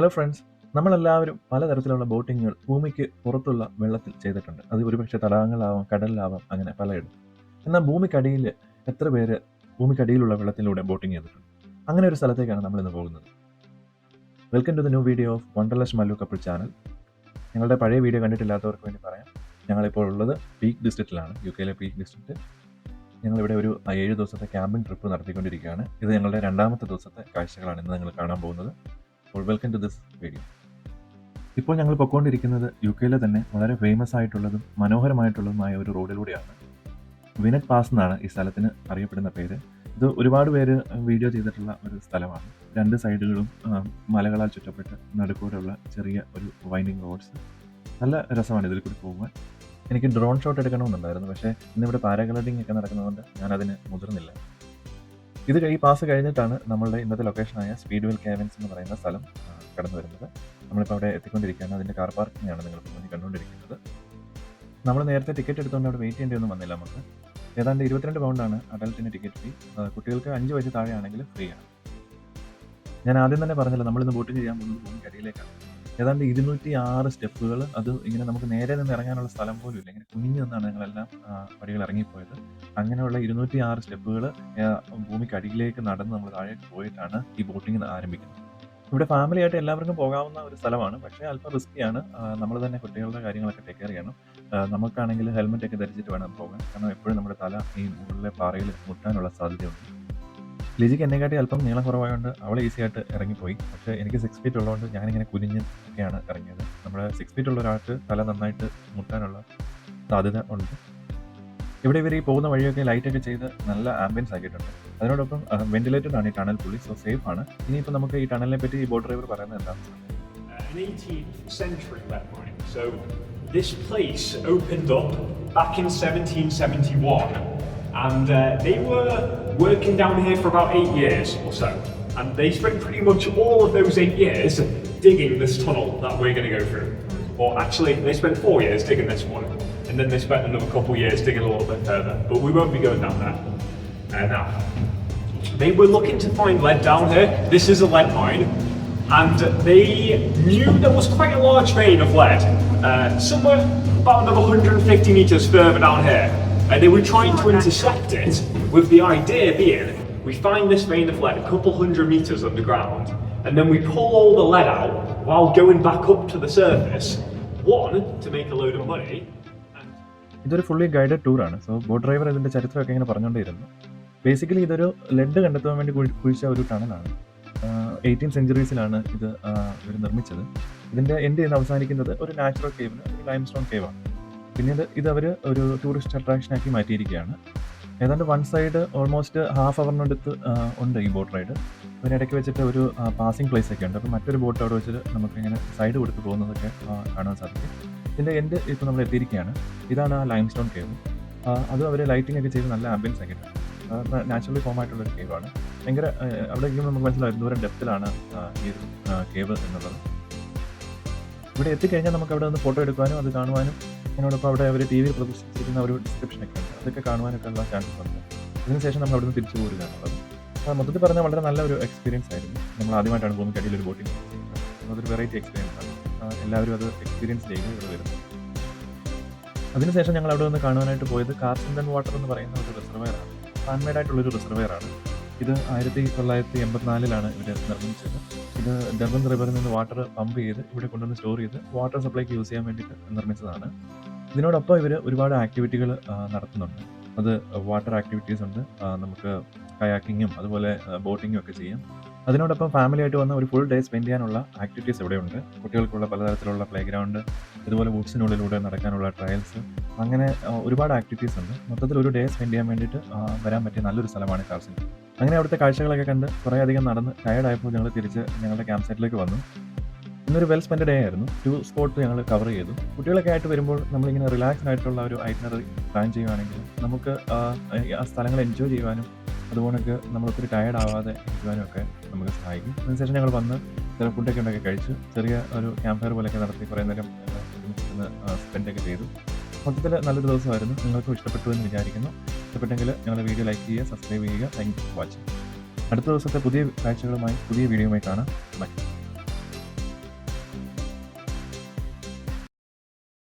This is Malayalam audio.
ഹലോ ഫ്രണ്ട്സ് നമ്മളെല്ലാവരും പലതരത്തിലുള്ള ബോട്ടിങ്ങുകൾ ഭൂമിക്ക് പുറത്തുള്ള വെള്ളത്തിൽ ചെയ്തിട്ടുണ്ട്. അത് ഒരുപക്ഷെ തടാകങ്ങളാവാം കടലിലാവാം അങ്ങനെ പലയിടം എന്നാൽ ഭൂമിക്കടിയിൽ എത്ര പേര് ഭൂമിക്കടിയിലുള്ള വെള്ളത്തിലൂടെ ബോട്ടിങ് ചെയ്തിട്ടുണ്ട്? അങ്ങനെ ഒരു സ്ഥലത്തേക്കാണ് നമ്മൾ ഇന്ന് പോകുന്നത്. Welcome to the new video of wanderlust Mallu couple channel ഞങ്ങളുടെ പഴയ വീഡിയോ കണ്ടിട്ടില്ലാത്തവർക്ക് വേണ്ടി പറയാം. ഞങ്ങളിപ്പോൾ ഉള്ളത് പീക്ക് ഡിസ്ട്രിക്റ്റിലാണ് യു കെയിലെ പീക്ക് ഡിസ്ട്രിക്റ്റ് ഞങ്ങളിവിടെ ഒരു ഏഴ് ദിവസത്തെ ക്യാമ്പിംഗ് ട്രിപ്പ് നടത്തിക്കൊണ്ടിരിക്കുകയാണ്. ഇത് ഞങ്ങളുടെ രണ്ടാമത്തെ ദിവസത്തെ കാഴ്ചകളാണ് ഇന്ന് നിങ്ങൾ കാണാൻ പോകുന്നത്. അപ്പോൾ വെൽക്കം ടു ദിസ് വീഡിയോ ഇപ്പോൾ ഞങ്ങൾ പൊയ്ക്കൊണ്ടിരിക്കുന്നത് യു കെയിലെ തന്നെ വളരെ ഫേമസ് ആയിട്ടുള്ളതും മനോഹരമായിട്ടുള്ളതുമായ ഒരു റോഡിലൂടെയാണ് വിനറ്റ് പാസ് എന്നാണ് ഈ സ്ഥലത്തിന് അറിയപ്പെടുന്ന പേര്. ഇത് ഒരുപാട് പേര് വീഡിയോ ചെയ്തിട്ടുള്ള ഒരു സ്ഥലമാണ്. രണ്ട് സൈഡുകളും മലകളാൽ ചുറ്റപ്പെട്ട് നടുക്കൂടെയുള്ള ചെറിയ ഒരു വൈൻഡിങ് റോഡ്സ് നല്ല രസമാണ് ഇതിൽ കൂടി പോകുവാൻ എനിക്ക് ഡ്രോൺ ഷോട്ട് എടുക്കണമെന്നുണ്ടായിരുന്നു. പക്ഷേ ഇന്നിവിടെ പാരാഗ്ലൈഡിംഗ് ഒക്കെ നടക്കുന്നതുകൊണ്ട് ഞാനതിന് മുതിർന്നില്ല. ഇത് ഈ പാസ് കഴിഞ്ഞിട്ടാണ് നമ്മളുടെ ഇന്നത്തെ ലൊക്കേഷനായ സ്പീഡ്വെൽ കാവൻസ് എന്ന് പറയുന്ന സ്ഥലം കടന്നു വരുന്നത്. നമ്മളിപ്പോൾ അവിടെ എത്തിക്കൊണ്ടിരിക്കുകയാണ്. അതിന്റെ കാർ പാർക്കിംഗ് ആണ് നിങ്ങൾ മുന്നിൽ കണ്ടുകൊണ്ടിരിക്കുന്നത്. നമ്മൾ നേരത്തെ ടിക്കറ്റ് എടുത്തുകൊണ്ട് അവിടെ വെയിറ്റ് ചെയ്യേണ്ടിയൊന്നും വന്നില്ല നമുക്ക്. ഏതാണ്ട് ഇരുപത്തിരണ്ട് പൗണ്ടാണ് അഡൽട്ടിന് ടിക്കറ്റ് ഫീ കുട്ടികൾക്ക് അഞ്ച് വയസ്സ് താഴെയാണെങ്കിൽ ഫ്രീ ആണ്. ഞാൻ ആദ്യം തന്നെ പറഞ്ഞല്ലോ നമ്മളിന്ന് ബോട്ടിംഗ് ചെയ്യാൻ പോകുന്നത് പോകുന്ന അടിയിലേക്കാണ് ഏതാണ്ട് ഇരുന്നൂറ്റി ആറ് സ്റ്റെപ്പുകൾ അത് ഇങ്ങനെ നമുക്ക് നേരെ നിന്ന് ഇറങ്ങാനുള്ള സ്ഥലം പോലും ഇല്ല ഇങ്ങനെ കുനിഞ്ഞു നിന്നാണ് ഞങ്ങളെല്ലാം വഴികൾ ഇറങ്ങിപ്പോയത്. അങ്ങനെയുള്ള ഇരുന്നൂറ്റി ആറ് സ്റ്റെപ്പുകൾ ഭൂമിക്ക് അടിയിലേക്ക് നടന്ന് നമ്മൾ താഴേക്ക് പോയിട്ടാണ് ഈ ബോട്ടിംഗ് ആരംഭിക്കുന്നത്. ഇവിടെ ഫാമിലി ആയിട്ട് എല്ലാവർക്കും പോകാവുന്ന ഒരു സ്ഥലമാണ്. പക്ഷേ അല്പം റിസ്ക്കിയാണ് നമ്മൾ തന്നെ കുട്ടികളുടെ കാര്യങ്ങളൊക്കെ ടേക്ക് കെയർ ചെയ്യണം. നമുക്കാണെങ്കിൽ ഹെൽമെറ്റ് ഒക്കെ ധരിച്ചിട്ട് വേണം പോകാൻ. കാരണം എപ്പോഴും നമ്മുടെ തല ഈ മുകളിലെ പാറയിൽ മുട്ടാനുള്ള സാധ്യതയുണ്ട്. ലിജിക്ക് എന്നെക്കാട്ടി അല്പം നീളം കുറവായതുകൊണ്ട് അവൾ ഈസി ആയിട്ട് ഇറങ്ങിപ്പോയി. പക്ഷേ എനിക്ക് സിക്സ് ഫീറ്റ് ഉള്ളതുകൊണ്ട് ഞാനിങ്ങനെ കുനിഞ്ഞ് ഒക്കെയാണ് ഇറങ്ങിയത്. നമ്മുടെ സിക്സ് ഫീറ്റ് ഉള്ള ഒരാൾക്ക് തല നന്നായിട്ട് മുട്ടാനുള്ള സാധ്യത ഉണ്ട്. ഇവിടെ ഇവർ ഈ പോകുന്ന വഴിയൊക്കെ ലൈറ്റൊക്കെ ചെയ്ത് നല്ല ആംബിയൻസ് ആക്കിയിട്ടുണ്ട്. അതിനോടൊപ്പം വെന്റിലേറ്റഡ് ആണ് ഈ ടണൽ പുള്ളി സോ സേഫ് ആണ്. ഇനിയിപ്പോൾ നമുക്ക് ഈ ടണലിനെ പറ്റി ഈ ബോട്ട് ഡ്രൈവർ പറയുന്നത് എന്താണെന്ന് an 18th century lead mine. So this place opened up back in 1771, and uh, they were working down here for about eight years or so. And they spent pretty much all of those eight years digging this tunnel that we're going to go through. Or actually, they spent four years digging this one, and then they spent another couple years digging a little bit further. But we won't be going down there uh, now. They were looking to find lead down here. This is a lead mine. And they knew there was quite a large vein of lead, uh, somewhere about another 150 meters further down here. And they were trying to intercept it with the idea being we find this vein of lead a couple hundred meters underground, and then we pull all the lead out while going back up to the surface. One, to make a load of money, ഇതൊരു ഫുള്ളി ഗൈഡഡ് ടൂറാണ് സോ ബോട്ട് ഡ്രൈവർ ഇതിന്റെ ചരിത്രമൊക്കെ ഇങ്ങനെ പറഞ്ഞുകൊണ്ടിരുന്നു ബേസിക്കലി ഇതൊരു ലെഡ് കണ്ടെത്താൻ വേണ്ടി കുഴി- കുഴിച്ച ഒരു ടണലാണ് എയ്റ്റീൻ സെഞ്ചുറീസിലാണ് ഇത് ഇവർ നിർമ്മിച്ചത് ഇതിന്റെ എൻഡ് ചെയ്യുന്ന അവസാനിക്കുന്നത് ഒരു നാച്ചുറൽ കേവിന് ലൈം സ്റ്റോൺ കേവാണ് പിന്നീട് ഇത് അവർ ഒരു ടൂറിസ്റ്റ് അട്രാക്ഷൻ ആക്കി മാറ്റിയിരിക്കുകയാണ്. ഏതാണ്ട് വൺ സൈഡ് ഓൾമോസ്റ്റ് ഹാഫ് അവറിനടുത്ത് ഉണ്ട് ഈ ബോട്ട് റൈഡ് അതിനിടയ്ക്ക് വെച്ചിട്ട് ഒരു പാസിംഗ് പ്ലേസ് ഒക്കെ ഉണ്ട്. അപ്പോൾ മറ്റൊരു ബോട്ട് അവിടെ വെച്ചിട്ട് നമുക്ക് ഇങ്ങനെ സൈഡ് കൊടുത്ത് പോകുന്നതൊക്കെ കാണാൻ സാധിക്കും. ഇതിന്റെ എന്റെ ഇപ്പോൾ നമ്മൾ എത്തിയിരിക്കുകയാണ്. ഇതാണ് ആ ലൈം സ്റ്റോൺ കേവ് അത് അവർ ലൈറ്റിംഗ് ഒക്കെ ചെയ്ത് നല്ല ആംബിയൻസ് ആക്കിയിട്ടുണ്ട് നാച്ചുറലി ഫോം ആയിട്ടുള്ള ഒരു കേവാണ് ഭയങ്കര അവിടെ ഇരിക്കുമ്പോൾ നമുക്ക് മനസ്സിലാവും ദൂരം ഡെപ്തിലാണ് ഈ ഒരു കേവ് എന്നുള്ളത്. ഇവിടെ എത്തിക്കഴിഞ്ഞാൽ നമുക്ക് അവിടെ നിന്ന് ഫോട്ടോ എടുക്കാനും അത് കാണുവാനും അതിനോടൊപ്പം അവിടെ അവർ ടി വിയിൽ പ്രദർശിപ്പിച്ചിരിക്കുന്ന ഒരു ഡിസ്ക്രിപ്ഷൻ ഒക്കെ ഉണ്ട്. അതൊക്കെ കാണുവാനൊക്കെ ഉള്ള ചാൻസസ് ഉണ്ട്. അതിനുശേഷം നമ്മൾ അവിടുന്ന് തിരിച്ചു പോരുക ആ, മൊത്തത്തിൽ പറഞ്ഞാൽ വളരെ നല്ല ഒരു എക്സ്പീരിയൻസ് ആയിരുന്നു. നമ്മൾ ആദ്യമായിട്ടാണ് പോകുന്നത് കടിയിൽ ഒരു ബോട്ടിംഗ് അതൊരു വെറൈറ്റി എക്സ്പീരിയൻസ് ആണ്. എല്ലാവരും അത് എക്സ്പീരിയൻസ് ചെയ്യുക ഇവിടെ വരുന്നത് അതിനുശേഷം ഞങ്ങൾ അവിടെ വന്ന് കാണുവാനായിട്ട് പോയത് കാർസിൻഡൻ വാട്ടർ എന്ന് പറയുന്ന ഒരു റിസർവയർ ആണ്. ഹാൻഡ്മെയ്ഡ് ആയിട്ടുള്ള ഒരു റിസർവയർ ആണ്. ഇത് ആയിരത്തി തൊള്ളായിരത്തി എൺപത്തിനാലിലാണ് ഇവർ നിർമ്മിച്ചത്. ഇത് ഡർബൻ റിവറിൽ നിന്ന് വാട്ടർ പമ്പ് ചെയ്ത് ഇവിടെ കൊണ്ടുവന്ന് സ്റ്റോർ ചെയ്ത് വാട്ടർ സപ്ലൈക്ക് യൂസ് ചെയ്യാൻ വേണ്ടിയിട്ട് നിർമ്മിച്ചതാണ്. ഇതിനോടൊപ്പം ഇവർ ഒരുപാട് ആക്ടിവിറ്റികൾ നടത്തുന്നുണ്ട്. അത് വാട്ടർ ആക്ടിവിറ്റീസ് ഉണ്ട്. നമുക്ക് കയാക്കിങ്ങും അതുപോലെ ബോട്ടിങ്ങും ഒക്കെ ചെയ്യാം. അതിനോടൊപ്പം ഫാമിലി ആയിട്ട് വന്ന ഒരു ഫുൾ ഡേ സ്പെൻഡ് ചെയ്യാനുള്ള ആക്ടിവിറ്റീസ് ഇവിടെയുണ്ട്. കുട്ടികൾക്കുള്ള പലതരത്തിലുള്ള പ്ലേ ഗ്രൗണ്ട് ഇതുപോലെ വുഡ്സിനുള്ളിലൂടെ നടക്കാനുള്ള ട്രയൽസ് അങ്ങനെ ഒരുപാട് ആക്ടിവിറ്റീസ് ഉണ്ട്. മൊത്തത്തിൽ ഒരു ഡേ സ്പെൻഡ് ചെയ്യാൻ വേണ്ടിയിട്ട് വരാൻ പറ്റിയ നല്ലൊരു സ്ഥലമാണ് കാർസിൻ അങ്ങനെ അവിടുത്തെ കാഴ്ചകളൊക്കെ കണ്ട് കുറേ അധികം നടന്ന് ടയർഡായപ്പോൾ ഞങ്ങൾ തിരിച്ച് ഞങ്ങളുടെ ക്യാമ്പ് സൈറ്റിലേക്ക് വന്നു. ഇന്നൊരു വെൽ സ്പെൻഡ് ഡേ ആയിരുന്നു. ടു സ്പോട്ട് ഞങ്ങൾ കവർ ചെയ്തു. കുട്ടികളൊക്കെ ആയിട്ട് വരുമ്പോൾ നമ്മളിങ്ങനെ റിലാക്സ്ഡ് ആയിട്ടുള്ള ഒരു ഐറ്റിനറി പ്ലാൻ ചെയ്യുവാണെങ്കിൽ നമുക്ക് ആ, സ്ഥലങ്ങൾ എൻജോയ് ചെയ്യുവാനും അതുകൊണ്ടൊക്കെ നമ്മളൊത്തിരി ടയർഡ് ആവാതെ ഇരിക്കുവാനും ഒക്കെ നമുക്ക് സഹായിക്കും. അതിനുശേഷം ഞങ്ങൾ വന്ന് ചില ഫുഡൊക്കെ ഉണ്ടാക്കി കഴിച്ച്. ചെറിയ ഒരു ക്യാമ്പ് ഫയർ പോലെയൊക്കെ നടത്തി കുറേ നേരം സ്പെൻഡൊക്കെ ചെയ്തു. മൊത്തത്തിൽ നല്ലൊരു ദിവസമായിരുന്നു. നിങ്ങൾക്കും ഇഷ്ടപ്പെട്ടു എന്ന് വിചാരിക്കുന്നു. ഇഷ്ടപ്പെട്ടെങ്കിൽ ഞങ്ങളുടെ വീഡിയോ ലൈക്ക് ചെയ്യുക സബ്സ്ക്രൈബ് ചെയ്യുക. താങ്ക് യു ഫോർ വാച്ചിങ് അടുത്ത ദിവസത്തെ പുതിയ കാഴ്ചകളുമായി പുതിയ വീഡിയോയുമായി കാണാം. ബൈ